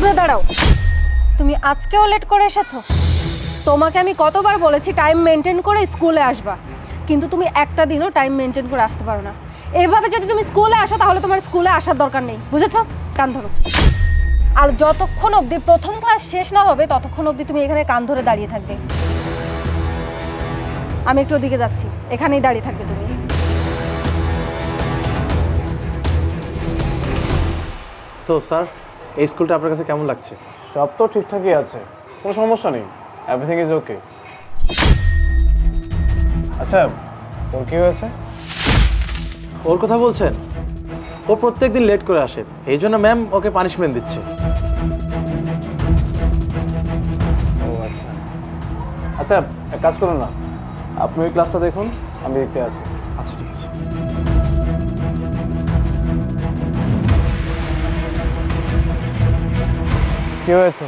শুধরে দাঁড়াও। তুমি আজকেও লেট করে এসেছ। তোমাকে আমি কতবার বলেছি টাইম মেনটেন করে স্কুলে আসবা। কিন্তু তুমি একটা দিনও টাইম মেনটেন করে আসতে পারো না। এভাবে যদি তুমি স্কুলে আসো, তাহলে তোমার স্কুলে আসার দরকার নেই। বুঝেছ? কান ধরো। আর যতক্ষণ অবধি প্রথম ক্লাস শেষ না হবে, ততক্ষণ অবধি তুমি এখানে কান ধরে দাঁড়িয়ে থাকবে। আমি একটু ওদিকে যাচ্ছি। এখানেই দাঁড়িয়ে থাকবে তুমি। তো, স্যার এই স্কুলটা আপনার কাছে কেমন লাগছে? সব তো ঠিকঠাকই আছে কোনো সমস্যা নেই এভরিথিং ইজ ওকে আচ্ছা ওর কি হয়েছে? ওর কথা বলছেন? ও প্রত্যেকদিন লেট করে আসে এই জন্য ম্যাম ওকে পানিশমেন্ট দিচ্ছে। ও আচ্ছা। আচ্ছা এক কাজ করুন না আপনি ওই ক্লাসটা দেখুন আমি দেখতে আছি। কি হয়েছে?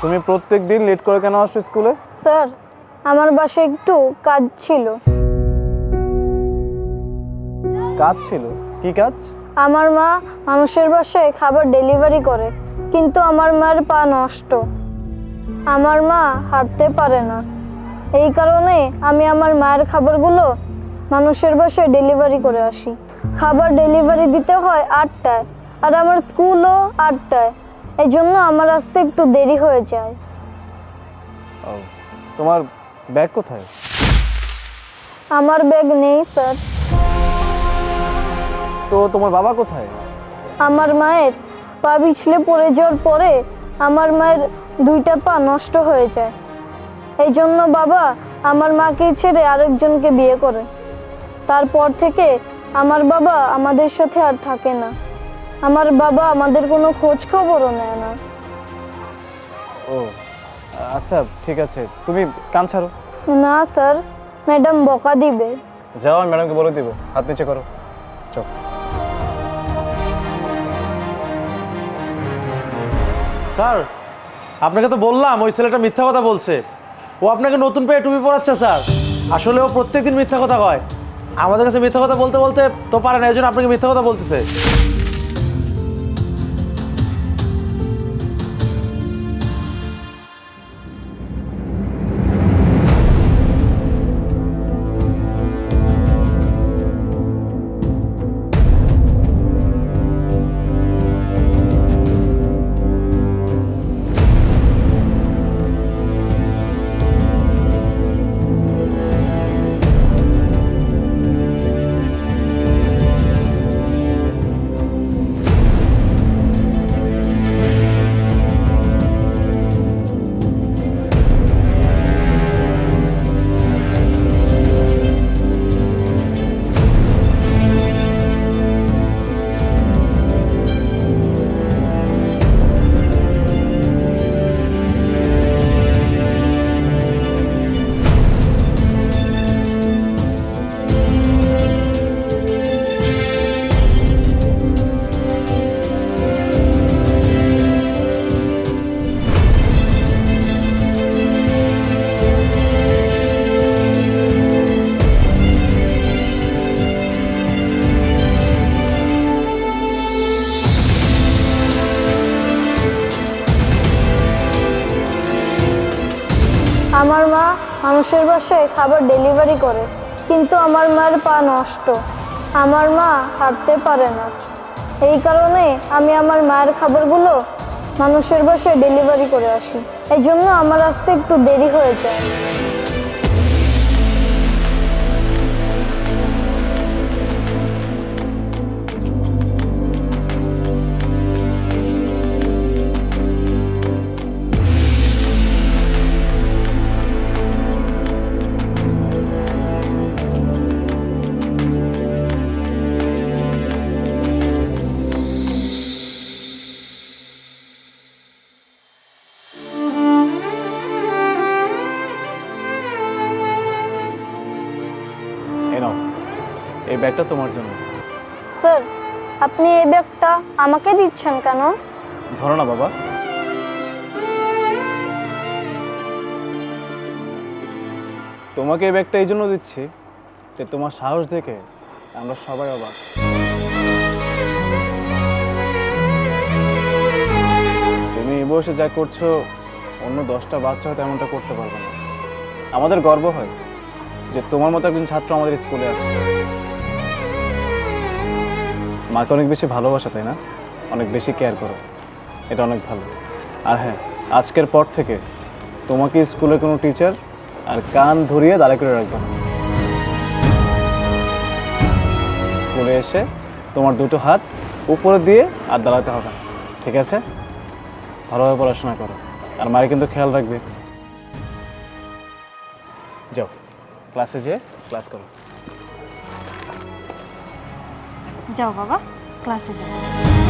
তুমি প্রত্যেক দিন লেট করে কেন আসছো স্কুলে? স্যার আমার বাসায় একটু কাজ ছিল। কাজ ছিল? কি কাজ? আমার মা মানুষের বাসায় খাবার ডেলিভারি করে কিন্তু আমার মায়ের পা নষ্ট। আমার মা হাঁটতে পারে না। এই কারণে আমি আমার মায়ের খাবারগুলো মানুষের বাসায় ডেলিভারি করে আসি। খাবার ডেলিভারি দিতে হয় আটটায় আর আমার স্কুলও আটটায়। এই জন্য আমার আসতে একটু দেরি হয়ে যায়। তোমার ব্যাগ কোথায়? আমার ব্যাগ নেই স্যার। তো তোমার বাবা কোথায়? আমার মায়ের পা পিছলে পড়ে যাওয়ার পরে আমার মায়ের দুইটা পা নষ্ট হয়ে যায়। এই জন্য বাবা আমার মাকে ছেড়ে আরেকজনকে বিয়ে করে। তারপর থেকে আমার বাবা আমাদের সাথে আর থাকে না। আমার বাবা আমাদের কোনো খোঁজ খবরও নেয় না। ও আচ্ছা ঠিক আছে। তুমি কান ছাড়ো। না স্যার ম্যাডাম বকা দিবে। যাও আমি ম্যাডামকে বলে দিব। হাত নিচে করো। চল। স্যার আপনাকে তো বললাম ওই ছেলেটা মিথ্যা কথা বলছে। ও আপনাকে নতুন পেয়ে টুপি পরাচ্ছে স্যার। আসলে ও প্রত্যেকদিন মিথ্যা কথা কয়। আমাদের কাছে মিথ্যা কথা বলতে বলতে তো পারে না এই জন্য আপনাকে মিথ্যা কথা বলতেছে। আমার মা মানুষের বাসায় খাবার ডেলিভারি করে, কিন্তু আমার মায়ের পা নষ্ট। আমার মা হাঁটতে পারে না। এই কারণে আমি আমার মায়ের খাবারগুলো মানুষের বাসায় ডেলিভারি করে আসি। এই জন্য আমার আসতে একটু দেরি হয়ে যায়। ব্যাগটা তোমার জন্য। স্যার আপনি এই ব্যাগটা আমাকে দিচ্ছেন কেন? ধরো না বাবা। তোমাকে এই ব্যাগটা এই জন্য দিচ্ছি যে তোমার সাহস দেখে আমরা সবাই অবাক। বয়সে যা করছ অন্য দশটা বাচ্চা হয়তো এমনটা করতে পারবে না। আমাদের গর্ব হয় যে তোমার মতো একজন ছাত্র আমাদের স্কুলে আছে। মাকে অনেক বেশি ভালোবাসা, তাই না? অনেক বেশি কেয়ার করো। এটা অনেক ভালো। আর হ্যাঁ আজকের পর থেকে তোমাকে স্কুলে কোনো টিচার আর কান ধরিয়ে দাঁড়া করে রাখবে না। স্কুলে এসে তোমার দুটো হাত উপরে দিয়ে আর দাঁড়াতে হবে ঠিক আছে? ভালোভাবে পড়াশোনা করো। আর মায়ের কিন্তু খেয়াল রাখবে। যাও ক্লাসে যেয়ে ক্লাস করো। যাও বাবা ক্লাসে যাও